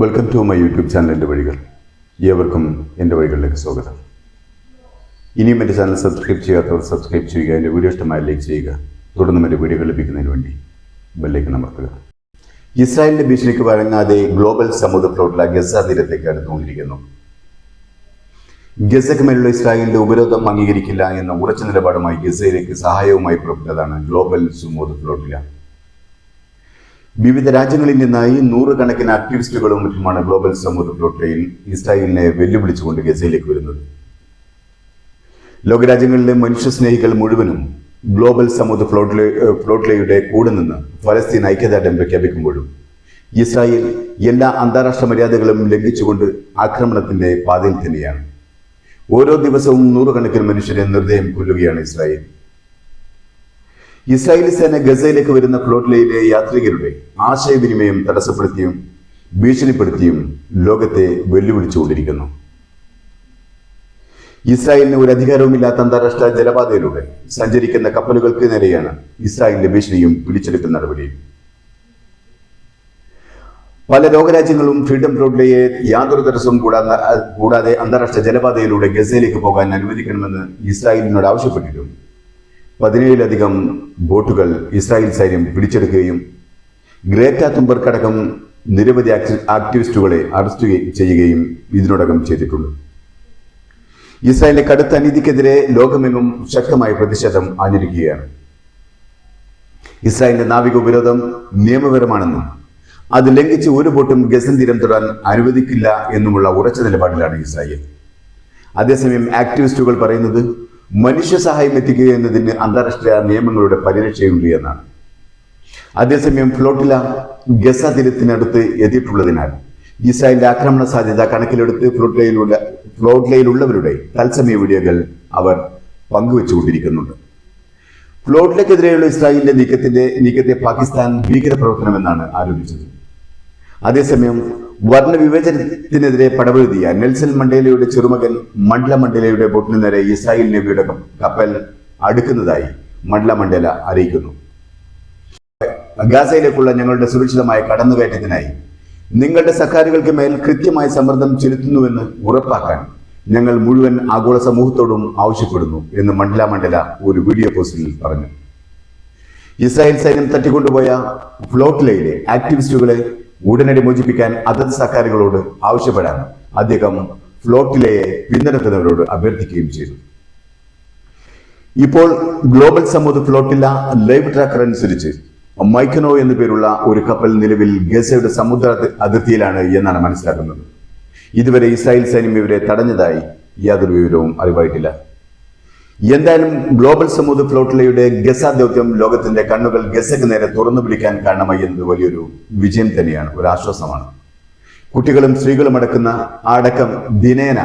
Welcome to my YouTube channel എന്റെ വഴികൾ. ഏവർക്കും എന്റെ വഴികളിലേക്ക് സ്വാഗതം. ഇനിയും എന്റെ ചാനൽ സബ്സ്ക്രൈബ് ചെയ്യാത്തവർ സബ്സ്ക്രൈബ് ചെയ്യുക എന്റെ വീഡിയോ ഇഷ്ടമായി ലൈക്ക് ചെയ്യുക. തുടർന്നും എന്റെ വീഡിയോകൾ ലഭിക്കുന്നതിന് വേണ്ടി ബെല്ലേക്ക് അമർത്തുക. ഇസ്രായേലിന്റെ ഭീഷണിക്ക് വഴങ്ങാതെ ഗ്ലോബൽ സമുദ്ര ഫ്ലോട്ടില ഗസ തീരത്തേക്ക് അടുത്തുകൊണ്ടിരിക്കുന്നു ഗസയ്ക്ക് മേലുള്ള ഇസ്രായേലിന്റെ ഉപരോധം അംഗീകരിക്കില്ല എന്ന ഉറച്ച നിലപാടുമായി ഗസയിലേക്ക് സഹായവുമായി പുറപ്പെട്ടതാണ് ഗ്ലോബൽ സുമോദ് ഫ്ലോട്ടില വിവിധ രാജ്യങ്ങളിൽ നിന്നായി നൂറുകണക്കിന് ആക്ടിവിസ്റ്റുകളും മറ്റുമാണ് ഗ്ലോബൽ സമുദ്ര ഫ്ലോട്ടിലയിൽ ഇസ്രായേലിനെ വെല്ലുവിളിച്ചുകൊണ്ട് ഗസയിലേക്ക് വരുന്നത്. ലോകരാജ്യങ്ങളിലെ മനുഷ്യസ്നേഹികൾ മുഴുവനും ഗ്ലോബൽ സമൂഹ ഫ്ലോട്ടിലെ ഫ്ലോട്ടിലയുടെ കൂടെ നിന്ന് ഫലസ്തീൻ ഐക്യദാർഢ്യം പ്രഖ്യാപിക്കുമ്പോഴും ഇസ്രായേൽ എല്ലാ അന്താരാഷ്ട്ര മര്യാദകളും ലംഘിച്ചുകൊണ്ട് ആക്രമണത്തിന്റെ പാതയിൽ തന്നെയാണ്. ഓരോ ദിവസവും നൂറുകണക്കിന് മനുഷ്യരെ നിർദ്ദയം കൊല്ലുകയാണ് ഇസ്രായേൽ. ഇസ്രായേലി സേന ഗസയിലേക്ക് വരുന്ന ഫ്ലോട്ടിലയിലെ യാത്രികരുടെ ആശയവിനിമയം തടസ്സപ്പെടുത്തിയും ഭീഷണിപ്പെടുത്തിയും ലോകത്തെ വെല്ലുവിളിച്ചുകൊണ്ടിരിക്കുന്നു. ഇസ്രായേലിന് ഒരു അധികാരവുമില്ലാത്ത അന്താരാഷ്ട്ര ജലപാതയിലൂടെ സഞ്ചരിക്കുന്ന കപ്പലുകൾക്ക് നേരെയാണ് ഇസ്രായേലിന്റെ ഭീഷണിയും പിടിച്ചെടുക്കുന്ന നടപടിയും പല ലോകരാജ്യങ്ങളും ഫ്രീഡം റോഡിലെ യാതൊരു തടസ്സവും കൂടാതെ കൂടാതെ അന്താരാഷ്ട്ര ജലപാതയിലൂടെ ഗസയിലേക്ക് പോകാൻ അനുവദിക്കണമെന്ന് ഇസ്രായേലിനോട് ആവശ്യപ്പെട്ടിട്ടും പതിനേഴിലധികം ബോട്ടുകൾ ഇസ്രായേൽ സൈന്യം പിടിച്ചെടുക്കുകയും ഗ്രേറ്റ തുമ്പർക്കടക്കം നിരവധി ആക്ടിവിസ്റ്റുകളെ അറസ്റ്റ് ചെയ്യുകയും ഇതിനോടകം ചെയ്തിട്ടുണ്ട്. ഇസ്രായേലിന്റെ കടുത്ത അനീതിക്കെതിരെ ലോകമെങ്ങും ശക്തമായ പ്രതിഷേധം ആഞ്ഞിരിക്കുകയാണ് ഇസ്രായേലിന്റെ നാവിക ഉപരോധം നിയമപരമാണെന്നും അത് ലംഘിച്ച് ഒരു ബോട്ടും ഗസൻ തീരം തൊടാൻ അനുവദിക്കില്ല എന്നുമുള്ള ഉറച്ച നിലപാടിലാണ് ഇസ്രായേൽ. അതേസമയം ആക്ടിവിസ്റ്റുകൾ പറയുന്നത് മനുഷ്യ സഹായം എത്തിക്കുക എന്നതിന് അന്താരാഷ്ട്ര നിയമങ്ങളുടെ പരിരക്ഷയുണ്ട് എന്നാണ്. അതേസമയം ഫ്ലോട്ടില ഗസ തീരത്തിനടുത്ത് എത്തിയിട്ടുള്ളതിനാൽ ഇസ്രായേലിന്റെ ആക്രമണ സാധ്യത കണക്കിലെടുത്ത് ഫ്ലോട്ടിലയിലുള്ള ഫ്ലോട്ടിലയിലുള്ളവരുടെ തത്സമയ വീഡിയോകൾ അവർ പങ്കുവെച്ചുകൊണ്ടിരിക്കുന്നുണ്ട്. ഫ്ലോട്ടിലക്കെതിരെയുള്ള ഇസ്രായേലിന്റെ നീക്കത്തിന്റെ നീക്കത്തെ പാകിസ്ഥാൻ ഭീകരപ്രവർത്തനമെന്നാണ് ആരോപിച്ചത്. അതേസമയം വർണ വിവേചനത്തിനെതിരെ പടപെഴുതിയ നെൽസൺ മണ്ടേലയുടെ ചെറുമകൻ മണ്ഡല മണ്ടേലയുടെ ബോട്ടിന് നേരെ ഇസ്രായേൽ നേവിയുടെ കപ്പൽ അടുക്കുന്നതായി മണ്ഡല മണ്ടേല അറിയിക്കുന്നു. ഗാസയിലേക്കുള്ള ഞങ്ങളുടെ സുരക്ഷിതമായ കടന്നുകയറ്റത്തിനായി നിങ്ങളുടെ സർക്കാരുകൾക്ക് മേൽ കൃത്യമായ സമ്മർദ്ദം ചെലുത്തുന്നുവെന്ന് ഉറപ്പാക്കാൻ ഞങ്ങൾ മുഴുവൻ ആഗോള സമൂഹത്തോടും ആവശ്യപ്പെടുന്നു എന്ന് മണ്ഡല മണ്ഡല ഒരു വീഡിയോ പോസ്റ്റിൽ പറഞ്ഞു. ഇസ്രായേൽ സൈന്യം തട്ടിക്കൊണ്ടുപോയ ഫ്ലോട്ടിലയിലെ ആക്ടിവിസ്റ്റുകളെ ഉടനടി മോചിപ്പിക്കാൻ അതത് സർക്കാരുകളോട് ആവശ്യപ്പെടാൻ അദ്ദേഹം ഫ്ലോട്ടിലെ പിന്തുണക്കുന്നവരോട് അഭ്യർത്ഥിക്കുകയും ചെയ്തു. ഇപ്പോൾ ഗ്ലോബൽ സമൂഹ ഫ്ലോട്ടില ലൈവ് ട്രാക്കർ അനുസരിച്ച് മൈക്കനോ എന്നു പേരുള്ള ഒരു കപ്പൽ നിലവിൽ ഗസയുടെ സമുദ്ര അതി- അതിർത്തിയിലാണ് എന്നാണ് മനസ്സിലാക്കുന്നത്. ഇതുവരെ ഇസ്രായേൽ സൈന്യം ഇവരെ തടഞ്ഞതായി യാതൊരു വിവരവും അറിവായിട്ടില്ല. എന്തായാലും ഗ്ലോബൽ സമൂഹ ഫ്ലോട്ടിലയുടെ ഗസ ദൗത്യം ലോകത്തിന്റെ കണ്ണുകൾ ഗസയ്ക്ക് നേരെ തുറന്നു പിടിക്കാൻ കാരണമായി എന്നത് വലിയൊരു വിജയം തന്നെയാണ് ഒരു ആശ്വാസമാണ്. കുട്ടികളും സ്ത്രീകളും അടക്കുന്ന അടക്കം ദിനേന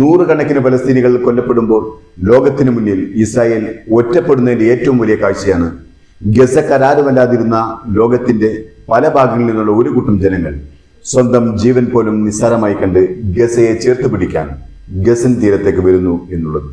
നൂറുകണക്കിന് പലസ്തീനികൾ കൊല്ലപ്പെടുമ്പോൾ ലോകത്തിനു മുന്നിൽ ഇസ്രായേൽ ഒറ്റപ്പെടുന്നതിന്റെ ഏറ്റവും വലിയ കാഴ്ചയാണ്. ഗസ കരാറുമല്ലാതിരുന്ന ലോകത്തിന്റെ പല ഭാഗങ്ങളിൽ നിന്നുള്ള ഒരു കൂട്ടം ജനങ്ങൾ സ്വന്തം ജീവൻ പോലും നിസ്സാരമായി കണ്ട് ഗസയെ ചേർത്ത് പിടിക്കാൻ ഗസൻ തീരത്തേക്ക് വരുന്നു എന്നുള്ളത്.